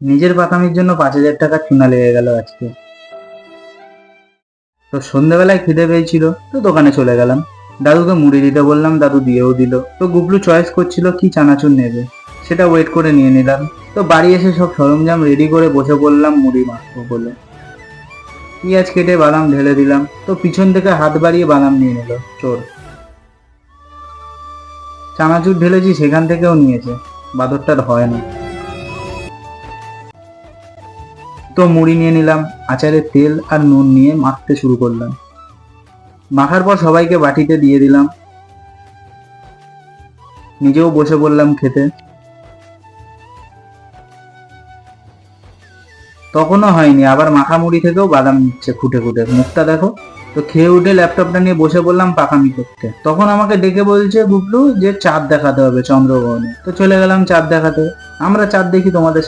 নিজের পাকামির জন্য পাঁচ হাজার টাকা চুনা লেগে গেল আজকে। তো সন্ধ্যাবেলায় খিদে পেয়েছিল, তো দোকানে চলে গেলাম। দাদুকে মুড়ি দিতে বললাম, দাদু দিয়েও দিল। তো গুবলু চয়েস করছিল কি চানাচুর নেবে, সেটা ওয়েট করে নিয়ে নিলাম। তো বাড়ি এসে সব সরঞ্জাম রেডি করে বসে পড়লাম মুড়ি মাখবো বলে। পেঁয়াজ কেটে বাদাম ঢেলে দিলাম, তো পিছন থেকে হাত বাড়িয়ে বাদাম নিয়ে নিল, চোর। চানাচুর ঢেলেছি, সেখান থেকেও নিয়েছে, বাদরটার হয় না। তো মুড়ি নিয়ে নিলাম, আচারের তেল আর নুন নিয়ে মাখতে শুরু করলাম। মাখার পর সবাইকে বাটিতে দিয়ে দিলাম। নিজেও বসে পড়লাম খেতে। তখনও হয়নি, আবার মাখা মুড়ি থেকেও বাদাম নিচ্ছে খুঁটে খুঁটে। মুখটা দেখো, তো খেয়ে উঠে ল্যাপটপটা নিয়ে বসে পড়লাম পাকামি করতে। তখন আমাকে ডেকে বলছে গুবলু যে চাঁদ দেখাতে হবে চন্দ্রগ্রহণে। তো চলে গেলাম চাঁদ দেখাতে। আমরা চাঁদ দেখি তোমাদের